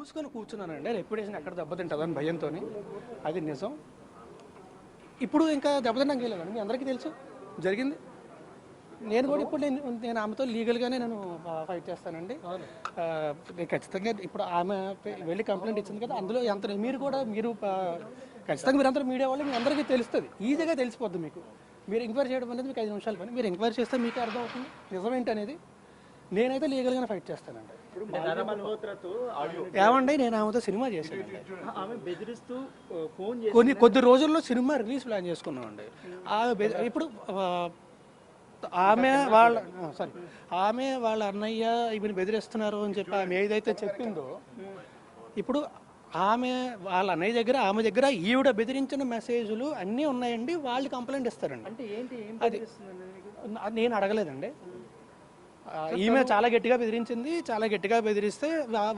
చూసుకొని కూర్చున్నానండి రెప్యుటేషన్ ఎక్కడ దెబ్బతింటుందని భయంతో అది నిజం. ఇప్పుడు ఇంకా దెబ్బతిన్నాక వెళ్ళాను మీ అందరికీ తెలుసు. జరిగింది. నేను కూడా ఇప్పుడు నేను నేను ఆమెతో లీగల్గానే నేను ఫైట్ చేస్తానండి. ఖచ్చితంగా ఇప్పుడు ఆమె వెళ్ళి కంప్లైంట్ ఇచ్చింది కదా అందులో ఎంత మీరు కూడా మీరు ఖచ్చితంగా మీరు అందరూ మీడియా వాళ్ళు మీ అందరికీ తెలుస్తుంది. ఈజీగా తెలిసిపోద్ది మీకు. మీరు ఎంక్వైరీ చేయడం అనేది మీకు ఐదు నిమిషాలు పని. మీరు ఎంక్వైరీ చేస్తే మీకు అర్థం అవుతుంది నిజం ఏంటి అనేది నేనైతే లీగల్గానే ఫైట్ చేస్తానండి. ఏమండి? నేను ఆమెతో సినిమా చేశాను ఆమె బెదిరిస్తూ ఆ, ఫోన్ చేసి కొన్ని కొద్ది రోజుల్లో సినిమా రిలీజ్ ప్లాన్ చేసుకున్నామండి. ఇప్పుడు ఆమె వాళ్ళ సారీ ఆమె వాళ్ళ అన్నయ్య ఈమెను బెదిరిస్తున్నారు అని చెప్పి ఆమె ఏదైతే చెప్పిందో ఇప్పుడు ఆమె వాళ్ళ అన్నయ్య దగ్గర ఆమె దగ్గర ఈవిడ బెదిరించిన మెసేజ్లు అన్నీ ఉన్నాయండి. వాళ్ళు కంప్లైంట్ ఇస్తారండి. అంటే ఏంటి? ఏం అది నేను అడగలేదండి. ఈమె చాలా గట్టిగా బెదిరించింది చాలా గట్టిగా బెదిరిస్తే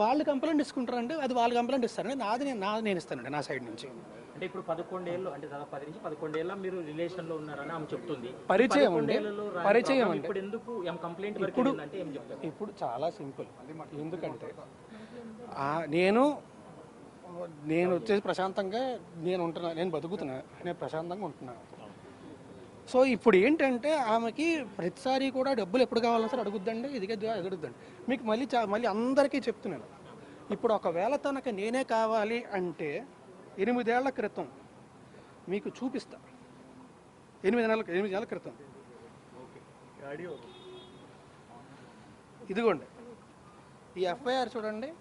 వాళ్ళు కంప్లైంట్ ఇసుకుంటారండి అది వాళ్ళు కంప్లైంట్ ఇస్తారండి నాది నేను నాది నేను ఇస్తానండి నా సైడ్ నుంచి. అంటే ఇప్పుడు పదకొండేళ్ళు అంటే దాదాపు పది నుంచి పదకొండేళ్ళ మీరు రిలేషన్లో ఉన్నారని ఆమె చెప్తుంది. పరిచయం అండి. పరిచయం అండి. ఇప్పుడు ఎందుకు కంప్లైంట్ వరకు వెళ్ళిందంటే ఏం చెప్తారు? ఇప్పుడు చాలా సింపుల్. ఎందుకంటే నేను నేను వచ్చేసి ప్రశాంతంగా నేను ఉంటున్నా నేను బతుకుతున్నా నేను ప్రశాంతంగా ఉంటున్నా. సో ఇప్పుడు ఏంటంటే ఆమెకి ప్రతిసారి కూడా డబ్బులు ఎప్పుడు కావాలన్నా సరే అడుగుద్దండి ఇదిగే అడుగుద్దండి. మీకు మళ్ళీ చా- మళ్ళీ అందరికీ చెప్తున్నాను. ఇప్పుడు ఒకవేళ తనకు నేనే కావాలి అంటే ఎనిమిదేళ్ళ క్రితం మీకు చూపిస్తా. ఎనిమిది నెలల ఎనిమిది నెలల క్రితం. ఇదిగోండి. ఈ ఎఫ్ఐఆర్ చూడండి.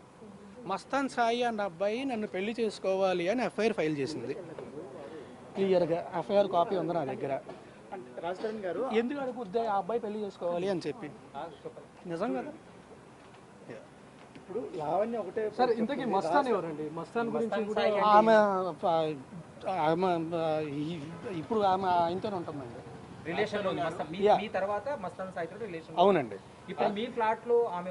మస్తాన్ సాయి అన్న అబ్బాయి నన్ను పెళ్ళి చేసుకోవాలి అని ఎఫ్ఐఆర్ ఫైల్ చేసింది. క్లియర్గా ఎఫ్ఐఆర్ కాపీ ఉంది నా దగ్గర? గారు ఎందుకు అడుగుద్ది ఆ అబ్బాయి పెళ్ళి చేసుకోవాలి అని చెప్పి? నిజం కదా? ఇప్పుడు లావణ్య ఒకటే సార్ ఇంతకీ మస్తాన్ ఎవరండి? మస్తాన్ గురించి కూడా ఆమె ఆమె ఇప్పుడు ఆమె ఆయనతోనే రిలేషన్ మీ మీ తర్వాత మస్తాన్ సాయితో రిలేషన్ అవునండి. ఇప్పుడు మీ ఫ్లాట్లో ఆమె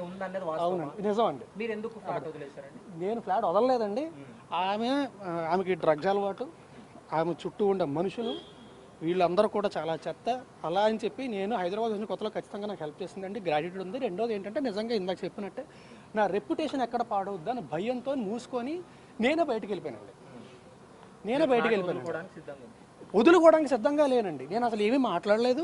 అవునండి నిజం అండి మీరు ఎందుకు ఫ్లాట్ వదిలేశారండి? నేను ఫ్లాట్ వదలలేదండి. ఆమె ఆమెకి డ్రగ్స్ అలవాటు. ఆమె చుట్టూ ఉండే మనుషులు. వీళ్ళందరూ కూడా చాలా చెత్త. అలా అని చెప్పి నేను హైదరాబాద్ వచ్చిన కొత్తలో ఖచ్చితంగా నాకు హెల్ప్ చేసిందండి. గ్రాడ్యుయేట్ ఉంది. రెండోది ఏంటంటే నిజంగా ఇందాక చెప్పినట్టే నా రెప్యుటేషన్ ఎక్కడ పాడవద్దు అని భయంతో మూసుకొని నేనే బయటికి వెళ్ళిపోయానండి. నేనే బయటికి వెళ్ళిపోయాను వదులుకోవడానికి సిద్ధంగా లేనండి. నేను అసలు ఏమీ మాట్లాడలేదు.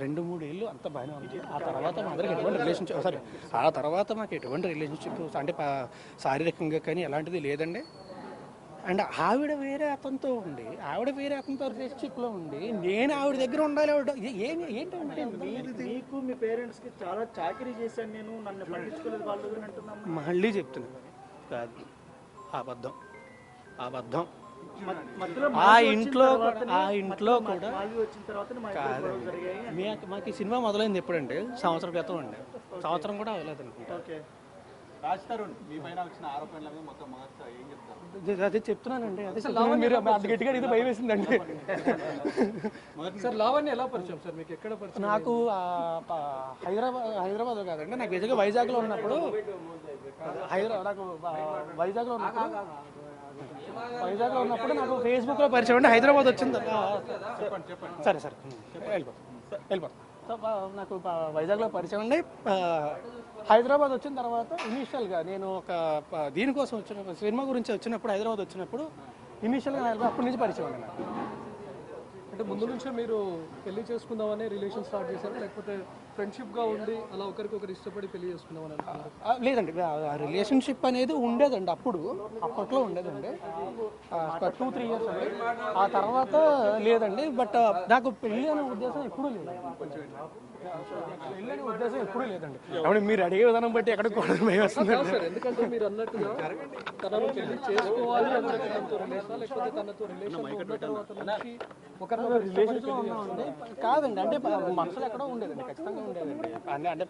రెండు మూడు ఏళ్ళు అంత బాగానే ఉంది. ఆ తర్వాత మా అందరికి ఎటువంటి రిలేషన్షిప్ సారీ ఆ తర్వాత మాకు ఎటువంటి రిలేషన్షిప్ అంటే పా- శారీరకంగా కానీ ఎలాంటిది లేదండి. అండ్ ఆవిడ వేరే అతనితో ఉండి ఆవిడ వేరే అతనితో రిలేషన్షిప్లో ఉండి నేను ఆవిడ దగ్గర ఉండాలి ఆవిడ ఏ- ఏమి ఏంటంటే మీకు మీ పేరెంట్స్కి చాలా చాకరీ చేశాను నేను నన్ను పట్టించుకోలేదు వాళ్ళు మళ్ళీ చెప్తున్నాను కాదు. అబద్ధం అబద్ధం ఆ ఇంట్లో ఆ ఇంట్లో కూడా మా మీ- మాకు ఈ సినిమా మొదలైంది ఎప్పుడండి సంవత్సరం క్రితం అండి సంవత్సరం కూడా అవ్వలేదు అనుకుంటా ఓకే అదే- అదే చెప్తున్నానండి అదే. మీరు అంత గట్టిగా అడిగితే భయం వేసిందండి సార్ లావణ్య ఎలా పరిచయం సార్ మీకు ఎక్కడ పరిచయం నాకు హైదరాబాద్ హైదరాబాద్ కాదండి నాకు నిజంగా వైజాగ్లో ఉన్నప్పుడు హైదరాబాద్ నాకు వైజాగ్లో ఉన్నప్పుడు వైజాగ్లో ఉన్నప్పుడు నాకు ఫేస్బుక్లో పరిచయం అండి హైదరాబాద్ వచ్చింది సరే సరే. వెళ్ళిపో. వెళ్ళిపో. సో ఆ, నాకు వైజాగ్లో పరిచయం ఉండి ఆ, హైదరాబాద్ వచ్చిన తర్వాత ఇనీషియల్గా నేను ఒక దీనికోసం వచ్చిన సినిమా గురించి వచ్చినప్పుడు హైదరాబాద్ వచ్చినప్పుడు ఇనీషియల్గా అప్పటి నుంచి పరిచయం అండి నాకు. అంటే ముందు నుంచే మీరు పెళ్ళి చేసుకుందామని రిలేషన్ స్టార్ట్ చేశారు? లేకపోతే ఫ్రెండ్షిప్గా ఉండి అలా ఒకరికొకరు ఇష్టపడి పెళ్ళి చేసుకుందామని అనుకున్నారు? ఆ, లేదండి. ఆ రిలేషన్షిప్ అనేది ఉండేదండి అప్పుడు. అప్పట్లో ఉండేదండి. టూ త్రీ ఇయర్స్ అండి. ఆ తర్వాత లేదండి. బట్ నాకు పెళ్ళి అనే ఉద్దేశం ఎప్పుడూ లేదు పెళ్ళి అనే ఉద్దేశం ఎప్పుడూ లేదండి. కాబట్టి మీరు అడిగే విధానం బట్టి ఎక్కడికి కూడా భయం వస్తుంది. కాదు సార్ ఎందుకంటే మీరు అన్నట్టుగా తనను పెళ్ళి చేసుకోవాలి అని తనతో రిలేషన్ లేకపోతే తనతో రిలేషన్ ఉన్న తర్వాత నుంచి ఒకరినొకరు రిలేషన్స్లో ఉన్నామండి కాదండి అంటే మనసులో ఎక్కడో ఉండేదండి ఖచ్చితంగా ఉండేదండి. అంటే అంటే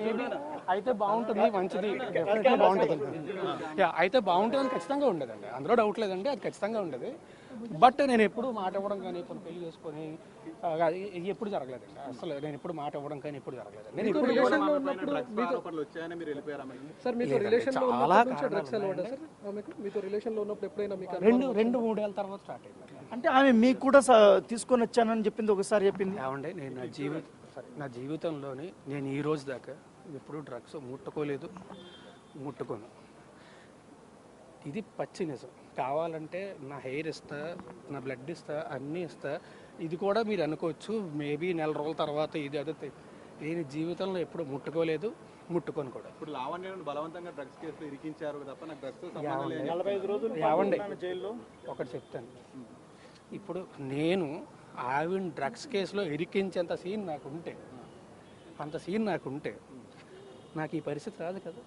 మేబీ అయితే బాగుంటుంది మంచిది డెఫినెట్గా బాగుంటుంది. యా అయితే బాగుంటుందని ఖచ్చితంగా ఉండేదండి. అందులో డౌట్ లేదండి అది ఖచ్చితంగా ఉండేది. బట్ నేను ఎప్పుడు మాట ఇవ్వడం కానీ ఇప్పుడు పెళ్ళి చేసుకొని ఎప్పుడు జరగలేదండి. అసలు నేను ఎప్పుడు మాట ఇవ్వడం కానీ ఎప్పుడు జరగలేదు. నేను ఇప్పుడు రిలేషన్లో ఉన్నప్పుడు మీతో సార్ మీతో రిలేషన్లో ఉన్నప్పటి నుంచి డ్రగ్స్ అలవాటు సార్? ఆమెకు మీతో రిలేషన్లో ఉన్నప్పుడు ఎప్పుడైనా మీకు రెండు రెండు మూడేళ్ళ తర్వాత స్టార్ట్ అయింది అంటే ఆమె మీకు కూడా తీసుకొని వచ్చానని చెప్పింది ఒకసారి చెప్పింది? ఏమంటే నేను నా జీవిత నా జీవితంలోని నేను ఈ రోజు దాకా ఎప్పుడూ డ్రగ్స్ ముట్టుకోలేదు ముట్టుకోను. ఇది పచ్చి నిజం. కావాలంటే నా హెయిర్ ఇస్తా నా బ్లడ్ ఇస్తా అన్నీ ఇస్తా. ఇది కూడా మీరు అనుకోవచ్చు మేబీ నెల రోజుల తర్వాత ఇది అదే నేను జీవితంలో ఎప్పుడు ముట్టుకోలేదు ముట్టుకోను కూడా. ఇప్పుడు లావణ్యను బలవంతంగా డ్రగ్స్ కేసులో ఇరికించారు తప్ప నాకు డ్రగ్స్తో సంబంధం లేదు. నలభై ఐదు రోజులు ఉన్నాను జైల్లో. ఒకటి చెప్తాను. ఇప్పుడు నేను ఆవిడ డ్రగ్స్ కేసులో ఇరికించేంత సీన్ నాకు ఉంటే అంత సీన్ నాకు ఉంటే నాకు ఈ పరిస్థితి రాదు కదా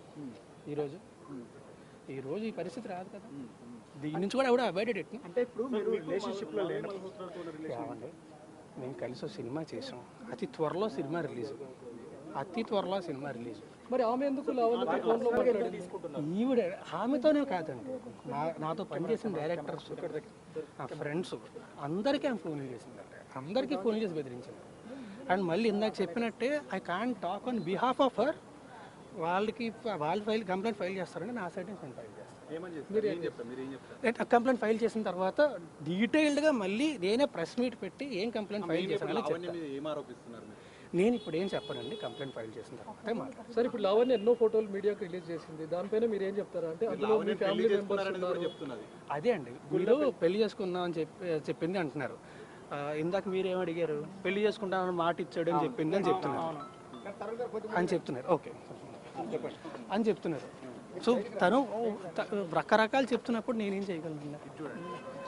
ఈరోజు ఈరోజు ఈ పరిస్థితి రాదు కదా. దీని నుంచి కూడా ఎవడో అవాయిడెడ్ ఎట్ను అంటే ఇప్పుడు మీరు రిలేషన్షిప్లో లేని ఏమండి? మేము కలిసి సినిమా చేసాం. అతి త్వరలో సినిమా రిలీజ్. అతి త్వరలో సినిమా రిలీజ్. మరి ఆమె ఎందుకు ఈవిడ ఆమెతోనే కాదండి. నా నాతో పనిచేసిన డైరెక్టర్స్ నా ఫ్రెండ్స్ అందరికీ ఆమె ఫోన్ చేసిందండి. అందరికీ ఫోన్ చేసి బెదిరించింది. అండ్ మళ్ళీ ఇందాక చెప్పినట్టే I can talk on behalf of her వాళ్ళకి వాళ్ళు ఫైల్ కంప్లైంట్ ఫైల్ చేస్తారండి నా సైడ్ నుంచి నేను ఫైల్ చేస్తాను. ఏమని చెప్తారు? ఏం చెప్తారు? మీరు ఏం చెప్తారు? కంప్లైంట్ ఫైల్ చేసిన తర్వాత డీటెయిల్డ్గా మళ్ళీ నేనే ప్రెస్ మీట్ పెట్టి ఏం కంప్లైంట్ ఫైల్ చేశాను అనేది లావణ్య చెప్తాను. మీద ఏం ఆరోపిస్తున్నారు మీరు? నేను ఇప్పుడు ఏం చెప్పనండి? కంప్లైంట్ ఫైల్ చేసిన తర్వాతే. మాట్లాడతాను సార్ ఇప్పుడు లావణ్య ఎన్నో ఫోటోలు మీడియాకి రిలీజ్ చేసింది. దానిపైన మీరు ఏం చెప్తారా? అంటే అందులో మీ ఫ్యామిలీ మెంబర్స్ అదే అండి. మీరు పెళ్ళి చేసుకుందాం అని చెప్పి చెప్పింది అంటున్నారు. ఇందాక మీరు అడిగారు? పెళ్ళి చేసుకుంటామని మాట ఇచ్చాడు అని చెప్పింది అని చెప్తున్నారు. అని చెప్తున్నారు. ఓకే. అని చెప్తున్నారు. సో తను రకరకాలు చెప్తున్నప్పుడు నేనేం చేయగలను?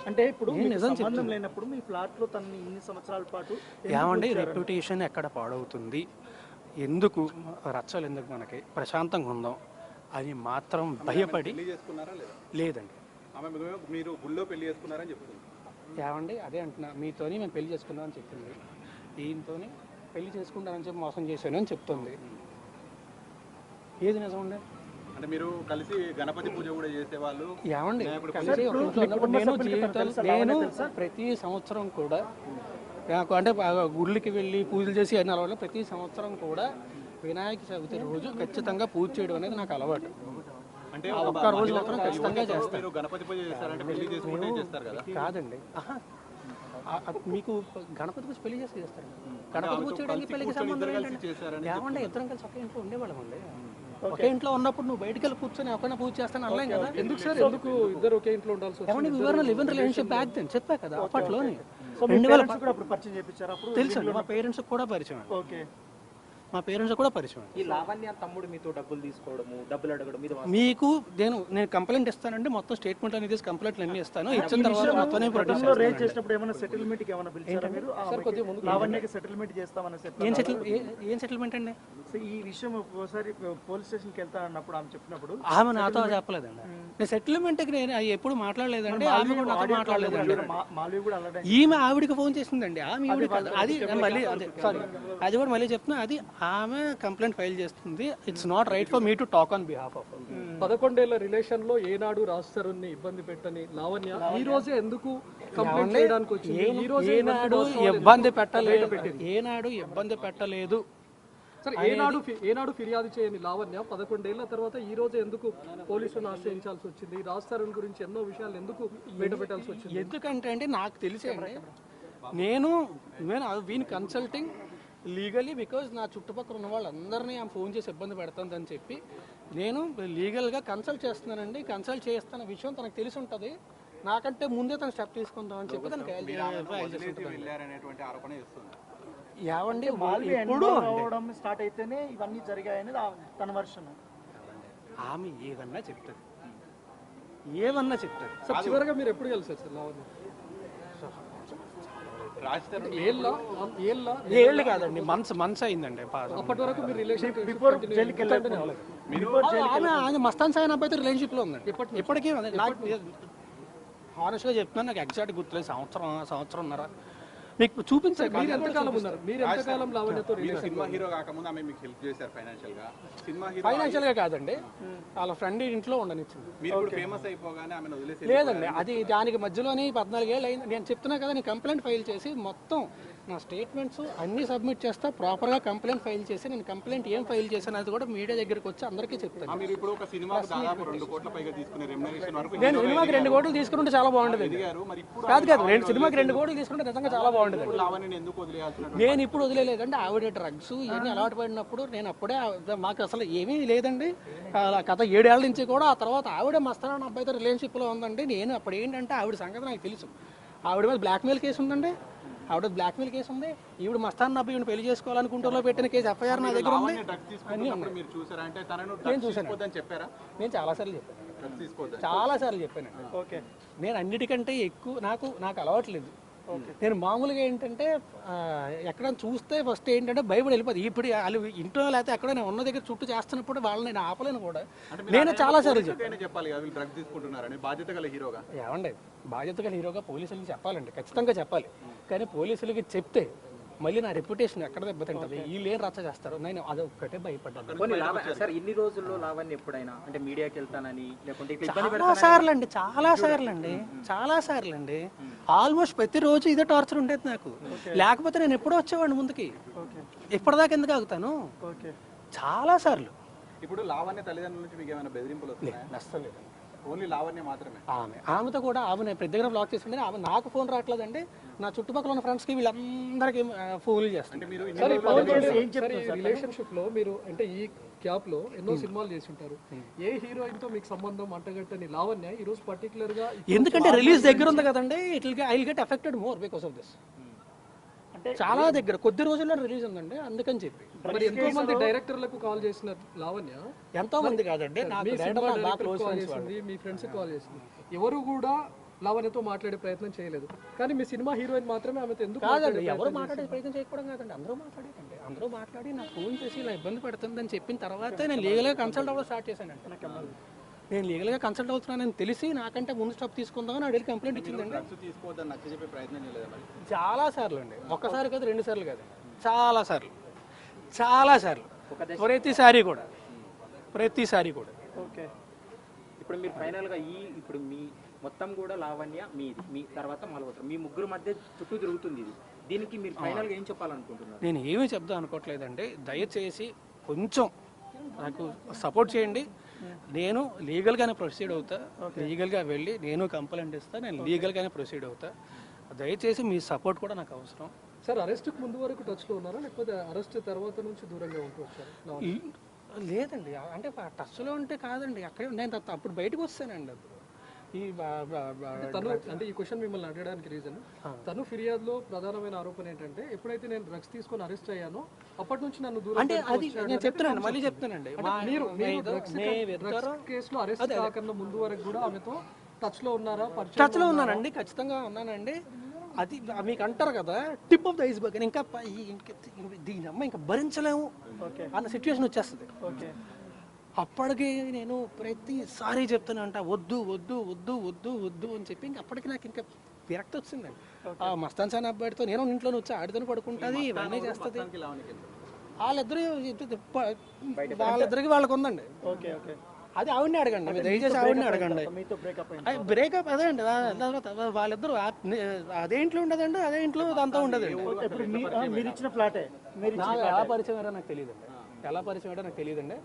అంటే ఇప్పుడు నిజం సంబంధం లేనప్పుడు మీ ఫ్లాట్లో తన ఇన్ని సంవత్సరాల పాటు ఏమండి రెప్యుటేషన్ ఎక్కడ పాడవుతుంది? ఎందుకు రచ్చలు ఎందుకు మనకి? ప్రశాంతంగా ఉందాం అని మాత్రం భయపడి లేదండి. ఆమె మీరు- గుళ్ళో పెళ్ళి చేసుకున్నారని చెప్తుంది ఏమండి అదే అంటున్నా. మీతోని మేము పెళ్ళి చేసుకుందాం అని చెప్పింది. ఈయనతోని పెళ్ళి చేసుకుంటానని చెప్పి మోసం చేశాను అని చెప్తుంది. ఏది నిజం ఉండే అంటే మీరు కలిసి గణపతి పూజ కూడా చేసేవాళ్ళు? ఏమండి కలిసి ఒక ఇంట్లో ఉన్నప్పుడు నేను జీవితాలు నేను ప్రతి సంవత్సరం కూడా నాకు అంటే గుళ్ళకి వెళ్ళి పూజలు చేసి అన్ని అలవాటు ప్రతి సంవత్సరం కూడా వినాయక చవితి రోజు ఖచ్చితంగా పూజ చేయడం అనేది నాకు అలవాటు. అంటే ఒక్క రోజు మాత్రం ఖచ్చితంగా మీరు గణపతి పూజ చేస్తారంటే పెళ్ళి చేసుకుంటే చేస్తారు కదా? కాదండి. మీకు గణపతి పూజ పెళ్ళి చేసి చేస్తారు. గణపతి పూజ చేయడానికి పెళ్ళికి సంబంధం ఏంటండి ఏమంటే ఇద్దరం కలిసి ఒకే ఇంట్లో ఉండేవాళ్ళం అండి ఒకే ఇంట్లో ఉన్నప్పుడు నువ్వు బయటికి వెళ్ళి కూర్చొని ఒకరిని పూజ చేస్తాను అనలేం కదా? ఎందుకు సార్? ఎందుకు ఇద్దరు ఒకే ఇంట్లో ఉండాల్సి వివరణ live in relationship back then చెప్పా కదా అప్పట్లోని. సో మీ parents కూడా అప్పుడు పరిచయం చేయించారు అప్పుడు? తెలుసండి మా పేరెంట్స్ కూడా పరిచయం. ఓకే. మా పేరెంట్స్ కూడా పరిచయం. ఈ లావణ్య తమ్ముడు మీతో డబ్బులు తీసుకోవడము డబ్బులు అడగడం ఇది మీకు నేను నేను కంప్లైంట్ ఇస్తానండి మొత్తం స్టేట్మెంట్ అనేది కంప్లైంట్లు అన్నీ ఇస్తాను. ఇచ్చిన తర్వాత మొత్తం ప్రొడ్యూస్ రేట్ చేసినప్పుడు ఏమైనా సెటిల్మెంట్కి ఏమైనా పిలిచారా మీరు? లావణ్యకి సెటిల్మెంట్ చేస్తామని ఏం చెప్పారు సెటిల్ ఏం సెటిల్మెంట్ అండి? సో ఈ విషయం ఒకసారి పోలీస్ స్టేషన్కి వెళ్తా అన్నప్పుడు ఆమె చెప్పినప్పుడు ఆమె నాతో చెప్పలేదండి. నేను సెటిల్మెంట్కి నేను ఎప్పుడు మాట్లాడలేదండి ఆమె కూడా నాతో మాట్లాడలేదండి. ఈమె ఆవిడకి ఫోన్ చేసిందండి. ఆమె ఆవిడ. అది మళ్ళీ అదే సారీ అది కూడా మళ్ళీ చెప్తున్నా. అది ఆమె కంప్లైంట్ ఫైల్ చేస్తుంది. It's not right for me to talk on behalf of పదకొండేళ్ళ రిలేషన్లో ఏనాడు రాస్తారుని ఇబ్బంది పెట్టని లావణ్య ఈ రోజే ఎందుకు కంప్లైంట్ చేయడానికి వచ్చింది? ఈ రోజే ఏనాడు ఇబ్బంది పెట్టలేదు. ఏనాడు ఇబ్బంది పెట్టలేదు. సరే ఏనాడు ఏనాడు ఫిర్యాదు చేయని లావణ్య పదకొండేళ్ళ తర్వాత ఈ రోజు ఎందుకు పోలీసులను ఆశ్రయించాల్సి వచ్చింది? రాస్తారని గురించి ఎన్నో విషయాలు ఎందుకు బయట పెట్టాల్సి వచ్చింది? ఎందుకంటే అండి నాకు తెలిసే నేను నేను వీని కన్సల్టింగ్ లీగలీ బికాజ్ నా చుట్టుపక్కల ఉన్న వాళ్ళందరినీ ఆమె ఫోన్ చేసి ఇబ్బంది పెడుతుందని చెప్పి నేను లీగల్గా కన్సల్ట్ చేస్తున్నానండి. కన్సల్ట్ చేస్తున్న విషయం తనకు తెలిసి ఉంటుంది. నాకంటే ముందే తను స్టెప్ తీసుకుందామని చెప్పి తనకి ఏవండి అవ్వడం స్టార్ట్ అయితేనే ఇవన్నీ జరిగాయని తన వర్షన్ ఆమె ఏదన్నా చెప్తుంది. ఏమన్నా చెప్తుంది. సార్ చివరిగా మీరు ఎప్పుడు కలిసారు సార్? లావణ్య? ఏళ్ళ? కాదండి మంత్స్ మంత్స్ అయిందండి అప్పటి వరకు మీరు రిలేషన్ బిఫోర్ జైలుకి ఆయన మస్తాన్ సాయిన్ అబ్బాయితో రిలేషన్షిప్లో ఉందండి. ఇప్పటికీ నాకు హానెస్ట్గా చెప్తున్నాను నాకు ఎగ్జాక్ట్ గుర్తులేదు. సంవత్సరం సంవత్సరంన్నర. మీకు చూపించాను మీరు ఎంతకాలం ఉన్నారు? మీరు ఎంతకాలం లావణ్యతో మీరు సినిమా హీరో కాకముందు ఆమె మీకు హెల్ప్ చేశారు ఫైనాన్షియల్గా సినిమా హీరో ఫైనాన్షియల్గా కాదండి. వాళ్ళ ఫ్రెండ్ ఇంట్లో ఉండనిచ్చింది. మీరు ఇప్పుడు ఫేమస్ అయిపోగానే ఆమెను వదిలేసి లేదండి అది దానికి మధ్యలోని పద్నాలుగేళ్ళు అయింది. నేను చెప్తున్నా కదా నేను కంప్లైంట్ ఫైల్ చేసి మొత్తం నా స్టేట్మెంట్స్ అన్ని సబ్మిట్ చేస్తా ప్రాపర్గా కంప్లైంట్ ఫైల్ చేసి నేను కంప్లైంట్ ఏం ఫైల్ చేశాను అది కూడా మీడియా దగ్గరికి వచ్చి అందరికీ చెప్తాను. మీరు ఇప్పుడు ఒక సినిమాకు దాదాపు రెండు కోట్ల పైగా తీసుకునే రెమ్యునరేషన్ వరకు నేను సినిమాకి రెండు కోట్లు తీసుకుంటే చాలా బాగుంటుంది కాదు కాదు రెండు సినిమాకి రెండు కోట్లు తీసుకుంటే నిజంగా చాలా బాగుంటుంది నేను ఇప్పుడు వదిలేదండి ఆవిడ డ్రగ్స్ ఇవన్నీ అలవాటు పడినప్పుడు నేను అప్పుడే మాకు అసలు ఏమీ లేదండి. గత ఏడేళ్ళ నుంచి కూడా ఆ తర్వాత ఆవిడ మస్తాన్ అబ్బాయితో రిలేషన్షిప్లో ఉందండి. నేను అప్పుడు ఏంటంటే ఆవిడ సంగతి నాకు తెలుసు. ఆవిడ మీద బ్లాక్మెయిల్ కేసు ఉందండి. ఆవిడ బ్లాక్మెయిల్ కేసు ఉంది. ఈవిడ మస్తాన్ అబ్బాయి ఈవిడ పెళ్ళి చేసుకోవాలనుకుంటూలో పెట్టిన కేసు ఎఫ్ఐఆర్ నా దగ్గర ఉంది. డ్రగ్స్ తీసుకున్నప్పుడు మీరు చూసారా? అంటే తనను డ్రగ్స్ తీసుకోవద్దని చెప్పారా? నేను చాలాసార్లు చెప్పాను. చాలాసార్లు చెప్పానండి. ఓకే. నేను అన్నిటికంటే ఎక్కువ నాకు నాకు అలవాట్లేదు నేను మామూలుగా ఏంటంటే ఆ, ఎక్కడైనా చూస్తే ఫస్ట్ ఏంటంటే భయపడి వెళ్ళిపోతుంది ఇప్పుడు వాళ్ళు ఇంట్లో లేకపోతే ఎక్కడ నేను ఉన్న దగ్గర చుట్టూ చేస్తున్నప్పుడు వాళ్ళని నేను ఆపలేను కూడా. నేను చాలా సార్లు చెప్పాలి ఏమండి బాధ్యత గల హీరోగా పోలీసులకి చెప్పాలండి. ఖచ్చితంగా చెప్పాలి. కానీ పోలీసులకి చెప్తే మళ్ళీ నా రెప్యుటేషన్ ఎక్కడ దెబ్బతింటుంది? వీళ్ళు ఏం రచ్చ చేస్తారు? నేను అది ఒక్కటే భయపడ్డాను సార్ ఇన్ని రోజుల్లో లావణ్య ఎప్పుడైనా అంటే మీడియాకి వెళ్తానని చాలా సార్లు అండి చాలా సార్లు అండి చాలా సార్లు అండి ఆల్మోస్ట్ ప్రతిరోజు ఇదే టార్చర్ ఉండేది నాకు. లేకపోతే నేను ఎప్పుడో వచ్చేవాడిని ముందుకి. ఇప్పటిదాకా ఎందుకు ఆగుతాను? ఓకే. చాలా సార్లు. ఇప్పుడు లావణ్య తల్లిదండ్రుల నుంచి మీకు ఏమైనా బెదిరింపులు వస్తున్నాయా? నష్టం ఓన్లీ లావణ్య మాత్రమే. ఆమె. ఆమెతో కూడా ఆమె నేను పెద్ద దగ్గర బ్లాక్ చేస్తుండే ఆమె నాకు ఫోన్ రావట్లేదండి. నా చుట్టుపక్కల ఉన్న ఫ్రెండ్స్కి వీళ్ళందరికీ ఫోన్లు చేస్తాను. అంటే మీరు అంటే ఈ గ్యాప్లో ఎన్నో సినిమాలు చేసి ఉంటారు. ఏ హీరోయిన్తో మీకు సంబంధం అంటగట్టని లావణ్య ఈ రోజు పర్టికులర్గా ఎందుకంటే రిలీజ్ దగ్గర ఉంది కదండి it will I get affected more because of this చాలా దగ్గర. కొద్ది రోజుల్లో రిలీజ్ ఉందండి. అందుకని చెప్పి. మరి ఎంతో మంది డైరెక్టర్లకు కాల్ చేసిన లావణ్య ఎంతో మంది కాదండి. నాకు కాల్ చేసింది మీ ఫ్రెండ్స్ కాల్ చేసింది. ఎవరు కూడా లావణ్యతో మాట్లాడే ప్రయత్నం చేయలేదు. కానీ మీ సినిమా హీరోయిన్ మాత్రమే ఆమెతో ఎందుకు కాదండి ఎవరు మాట్లాడే ప్రయత్నం చేయకపోవడం కాదండి. అందరూ మాట్లాడేదండి అందరూ మాట్లాడి నాకు ఫోన్ చేసి ఇలా ఇబ్బంది పెడుతుందని చెప్పిన తర్వాతే నేను లీగల్గా కన్సల్ట్ అవ్వడం స్టార్ట్ చేశానండి. నేను లీగల్గా కన్సల్ట్ అవుతున్నానని తెలిసి నాకంటే ముందు స్టాప్ తీసుకుందామని అడిగి కంప్లైంట్ ఇచ్చిందండి. చాలా సార్లు అండి. ఒక్కసారి కాదు రెండు సార్లు కాదు. చాలా సార్లు. చాలా సార్లు. ప్రతిసారి కూడా. ప్రతిసారి కూడా. ఓకే. ఇప్పుడు మీరు ఫైనల్గా ఈ ఇప్పుడు మీ మొత్తం కూడా లావణ్య మీది. మీ తర్వాత మలవత్రం మీ ముగ్గురు మధ్య చుట్టూ తిరుగుతుంది ఇది. దీనికి మీరు ఫైనల్గా ఏం చెప్పాలనుకుంటున్నారు? నేను ఏమీ చెప్దాం అనుకోవట్లేదండి. దయచేసి కొంచెం నాకు సపోర్ట్ చేయండి. నేను లీగల్గానే ప్రొసీడ్ అవుతా. లీగల్గా వెళ్ళి నేను కంప్లైంట్ ఇస్తా నేను లీగల్గానే ప్రొసీడ్ అవుతా. దయచేసి మీ సపోర్ట్ కూడా నాకు అవసరం. సార్ అరెస్ట్ ముందు వరకు టచ్లో ఉన్నారా? లేకపోతే అరెస్ట్ తర్వాత నుంచి దూరంగా ఉంటూ వచ్చారు? ఈ- లేదండి. అంటే టచ్లో ఉంటే కాదండి. అక్కడే నేను అప్పుడు- అప్పుడు బయటకు వస్తానండి. ఈ తను అంటే ఈ క్వశ్చన్ మిమ్మల్ని అడగడానికి రీజన్ తను ఫిర్యాదులో ప్రధానమైన ఆరోపణ ఏంటంటే ఎప్పుడైతే నేను డ్రగ్స్ తీసుకొని అరెస్ట్ అయ్యానో అప్పటి నుంచి నన్ను దూరం అంటే అది నేను చెప్తున్నాను మళ్ళీ చెప్తున్నానండి. మీరు డ్రగ్స్ కేసులో అరెస్ట్ కాకన్నా ముందు వరకు కూడా ఆమెతో టచ్లో ఉన్నారా పరిచయం టచ్లో ఉన్నానండి ఖచ్చితంగా ఉన్నానండి. అది మీకు అంటారు కదా టిప్ ఆఫ్ ద ఐస్బర్గ్ ఇంకా దీని అమ్మ ఇంకా భరించలేము అన్న సిచ్యువేషన్ వచ్చేస్తుంది. ఓకే. అప్పటికి నేను ప్రతిసారి చెప్తాను అంట వద్దు వద్దు వద్దు వద్దు వద్దు అని చెప్పి ఇంక అప్పటికి నాకు ఇంకా విరక్తి వచ్చిందండి ఆ మస్తాన్ సాన్ అబ్బాయితో నేను ఇంట్లో వచ్చి ఆడితోనే పడుకుంటుంది ఇవన్నీ చేస్తుంది? వాళ్ళిద్దరు వాళ్ళిద్దరికి వాళ్ళకు ఉందండి. Okay okay. అది ఆవిడని అడగండి మీరు దయచేసి ఆవిడని అడగండి. బ్రేకప్ అదే అండి వాళ్ళిద్దరు ఆ- అదే ఇంట్లో ఉండదండి అదే ఇంట్లో అంతా ఆ, మీరు ఇచ్చిన ఫ్లాటే ఎలా పరిచయం నాకు తెలియదండి. ఎలా పరిచయం అయ్యారో నాకు తెలియదండి.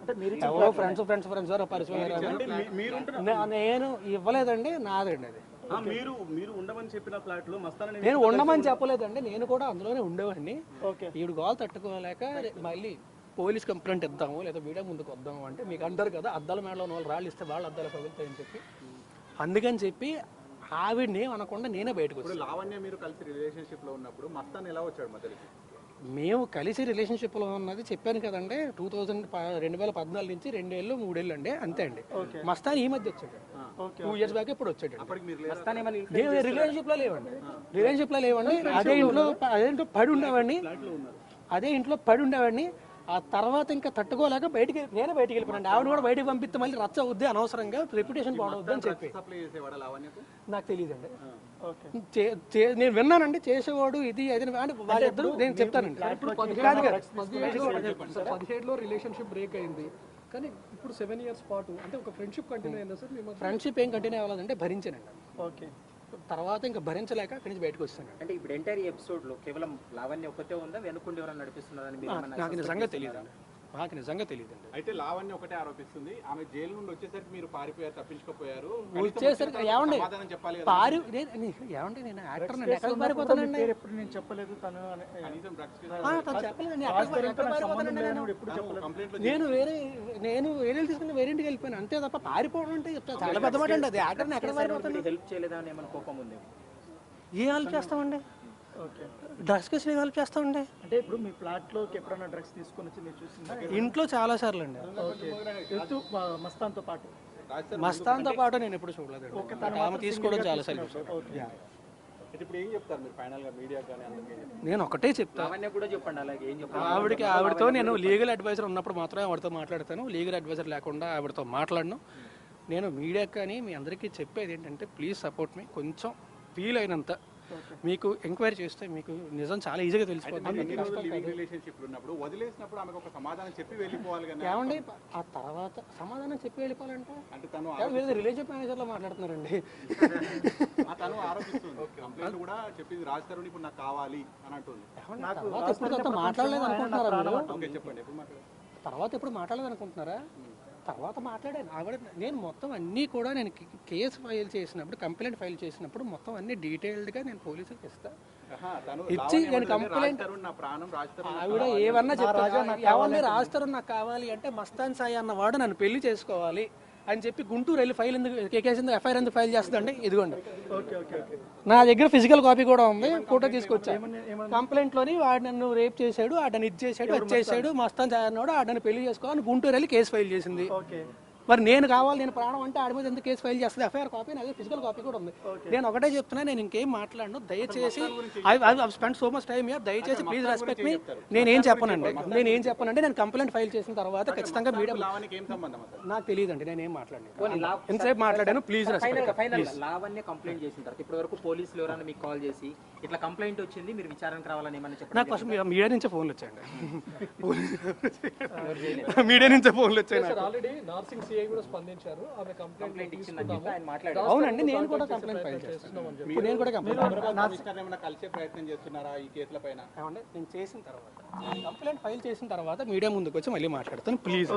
అంటే మీరు ఎవరో ఫ్రెండ్స్ ఫ్రెండ్స్ ఫ్రెండ్స్ ఎవరో పరిచయం అయ్యారో. అంటే మీ- మీరు నే- నేను ఇవ్వలేదండి నాదండి అది. ఆ, మీరు మీరు ఉండమని చెప్పిన ఫ్లాట్లో మస్తానని నేను ఉండమని చెప్పలేదండి నేను కూడా అందులోనే ఉండేవాడిని. ఓకే. ఈడు గోల్ తట్టుకోలేక మళ్ళీ పోలీస్ కంప్లైంట్ ఇద్దాము లేదా వీడియో ముందుకు వద్దాము అంటే మీకు అంటారు కదా అద్దాల మేడలో ఉన్న వాళ్ళు రాళ్ళు ఇస్తే వాళ్ళు అద్దాలు పగులుతాయని చెప్పి. అందుకని చెప్పి ఆవిడని అనకుండా నేనే బయటకు ఇప్పుడు వచ్చాను లావణ్య మీరు కలిసి రిలేషన్షిప్లో ఉన్నప్పుడు మస్తాన్ ఎలా వచ్చాడు మధ్యలోకి? మేము కలిసి రిలేషన్షిప్లో ఉన్నది చెప్పాను కదండి టూ థౌజండ్ రెండు వేల పద్నాలుగు నుంచి రెండేళ్ళు మూడేళ్ళు అండి అంతే అండి. మస్తాన్ ఈ మధ్య వచ్చాడు. ఓకే టూ ఇయర్స్ బ్యాక్ ఇప్పుడు వచ్చాడు రిలేషన్షిప్లో లేవండి. రిలేషన్షిప్లో లేవండి. అదే ఇంట్లో అదే ఇంట్లో పడి ఉండేవాడిని. అదే ఇంట్లో పడి ఉండేవాడిని. ఆ తర్వాత ఇంకా తట్టుకోలేక బయటికి నేనే బయటికి వెళ్ళిపోయాను ఆవిడ కూడా బయటికి పంపిస్తే మళ్ళీ రచ్చ అవుద్ది అనవసరంగా రెప్యుటేషన్ పాడవద్దు అని చెప్పి. నాకు తెలియదండి. నేను విన్నానండి చేసేవాడు ఇది అది అంటే వాళ్ళిద్దరూ నేను చెప్తానండి. పదిహేడులో రిలేషన్షిప్ బ్రేక్ అయింది. కానీ ఇప్పుడు సెవెన్ ఇయర్స్ పాటు అంటే ఒక ఫ్రెండ్షిప్ కంటిన్యూ అయిందా సార్ ఫ్రెండ్షిప్ ఏం కంటిన్యూ అవ్వాలంటే భరించానండి. ఓకే. తర్వాత ఇంకా భరించలేక అక్కడి నుంచి బయటకు వస్తాను అంటే ఇప్పుడు ఎంటైర్ ఎపిసోడ్లో కేవలం లావణ్య ఒక్కతే ఉందా? వెనుకుండి ఎవరైనా నడిపిస్తున్నారని నాకు నిజంగా తెలియదండి నాకు నిజంగా తెలియదండి. అయితే లావణ్య ఒకటే ఆరోపిస్తుంది. ఆమె జైలు నుండి వచ్చేసరికి మీరు పారిపోయారు తప్పించుకోపోయారు. వచ్చేసరికి ఏమండి? సమాధానం చెప్పాలి కదా. పారి నేను- నేను- ఏమండి నేను యాక్టర్ ఎక్కడికి పారిపోతానండి పేరు ఎప్పుడు నేను చెప్పలేదు తను అని- కనీసం డ్రగ్స్ ఆ, తను చెప్పలేదండి ఎక్కడికి పారి- ఎక్కడికి పారిపోతానండి నేను? ఎప్పుడు చెప్పలేదు. కంప్లైంట్ నేను వేరే నేను వేరే తీసుకుని వేరే ఇంటికి వెళ్ళిపోయాను. అంతే తప్ప పారిపోవడం అంటే చాలా పెద్ద మాట అండి అది. యాక్టర్ని ఎక్కడ పారిపోతాను? హెల్ప్ చేయలేదా అని ఏమైనా కోపం ఉంది? ఏం హెల్ప్ చేస్తామండి? డ్రగ్స్ కేసు ఏం హెల్ప్ చేస్తామండి? అంటే ఇప్పుడు మీ ఫ్లాట్లోకి ఎప్పుడైనా డ్రగ్స్ తీసుకొని వచ్చి మీరు చూసిందా? ఇంట్లో చాలా సార్లు అండి ఓకే. ఎత్తు మస్తాన్తో పాటు. మస్తాన్తో పాటు నేను ఎప్పుడు చూడలేదు ఆమె తీసుకోవడం చాలా సార్లు ఓకే. అయితే ఇప్పుడు ఏం చెప్తారు మీరు ఫైనల్గా మీడియా? నేను ఒకటే చెప్తా. లావణ్య కూడా చెప్పండి అలాగే ఏం ఆవిడకి ఆవిడతో నేను లీగల్ అడ్వైజర్ ఉన్నప్పుడు మాత్రమే ఆవిడతో మాట్లాడతాను. లీగల్ అడ్వైజర్ లేకుండా ఆవిడతో మాట్లాడను. నేను మీడియాకి కానీ మీ అందరికీ చెప్పేది ఏంటంటే ప్లీజ్ సపోర్ట్ మీ. కొంచెం ఫీల్ అయినంత మీకు ఎంక్వైరీ చేస్తే మీకు నిజం చాలా ఈజీగా తెలిసిపోతుంది ఎన్ని రోజులు లివింగ్ రిలేషన్షిప్ ఉన్నప్పుడు వదిలేసినప్పుడు ఆమెకు ఒక సమాధానం చెప్పి వెళ్ళిపోవాలి కానీ ఏమండి ఆ తర్వాత సమాధానం చెప్పి వెళ్ళిపోవాలంటే? అంటే తను ఏ, వీళ్ళు రిలేషన్ మేనేజర్లో మాట్లాడుతున్నారండి. మాట్లాడలేదు అనుకుంటున్నారా తర్వాత ఎప్పుడు మాట్లాడలేదు అనుకుంటున్నారా తర్వాత మాట్లాడాను. ఆవిడ నేను మొత్తం అన్నీ కూడా నేను కేసు ఫైల్ చేసినప్పుడు కంప్లైంట్ ఫైల్ చేసినప్పుడు మొత్తం అన్నీ డీటెయిల్డ్గా నేను పోలీసులకు ఇస్తాను ఇచ్చి నేను కంప్లైంట్ ఆవిడ ఏమన్నా చెప్తారు ఎవరిని రాస్తారు నాకు కావాలి అంటే మస్తాన్ సాయి అన్నవాడు నన్ను పెళ్ళి చేసుకోవాలి. అని చెప్పి గుంటూరు వెళ్ళి ఫైల్ ఎందుకు కేకేసి ఎందుకు ఎఫ్ఐఆర్ ఎందుకు ఫైల్ చేస్తుందంటే ఇదిగోండి. నా దగ్గర ఫిజికల్ కాపీ కూడా ఉంది. ఫోటో తీసుకొచ్చా. కంప్లైంట్లోని వాడు నన్ను రేప్ చేశాడు ఆడని ఇది చేశాడు అది చేశాడు మస్తాన్? అన్నాడు ఆడని పెళ్ళి చేసుకోవాలని గుంటూరు వెళ్ళి కేసు ఫైల్ చేసింది. మరి నేను కావాలి నేను ప్రాణం అంటే ఆడి మీద ఎందుకు కేసు ఫైల్ చేస్తుంది? ఎఫ్ఐఆర్ కాపీ నా దగ్గర ఫిజికల్ కాపీ కూడా ఉంది. నేను ఒకటే చెప్తున్నా నేను ఇంకేం మాట్లాడను. దయచేసి I spend so much time year దయచేసి ప్లీజ్ రెస్పెక్ట్ మీ నేను ఏం చెప్పనండి నేను ఏం చెప్పనంటే నేను కంప్లైంట్ ఫైల్ చేసిన తర్వాత ఖచ్చితంగా మీడియా నాకు తెలియదండి నేను ఏం మాట్లాడను ఎంతసేపు మాట్లాడాను? Please respect final Lavanya complaint చేసిన తర్వాత ఇప్పటి వరకు పోలీసులు ఎవరైనా మీకు కాల్ చేసి ఇట్లా కంప్లైంట్ వచ్చింది మీరు విచారణకు రావాలని ఏమైనా నాకు ఫస్ట్ మీడియా నుంచే ఫోన్లు వచ్చాయండి. మీడియా నుంచే ఫోన్లు వచ్చాయి నాకు. సార్ ఆల్రెడీ నార్సింగ్ సిఐ కూడా స్పందించారు. ఆమె కంప్లైంట్ ఇచ్చిందని చెప్పి ఆయన మాట్లాడారు. అవునండి నేను కూడా కంప్లైంట్ ఫైల్ చేస్తాను ఇప్పుడు నేను కూడా కంప్లైంట్ కలిసే ప్రయత్నం చేస్తున్నారా ఈ కేసుల పైన? నేను చేసిన తర్వాత. కంప్లైంట్ ఫైల్ చేసిన తర్వాత మీడియా ముందుకు వచ్చి మళ్ళీ మాట్లాడతాను. ప్లీజ్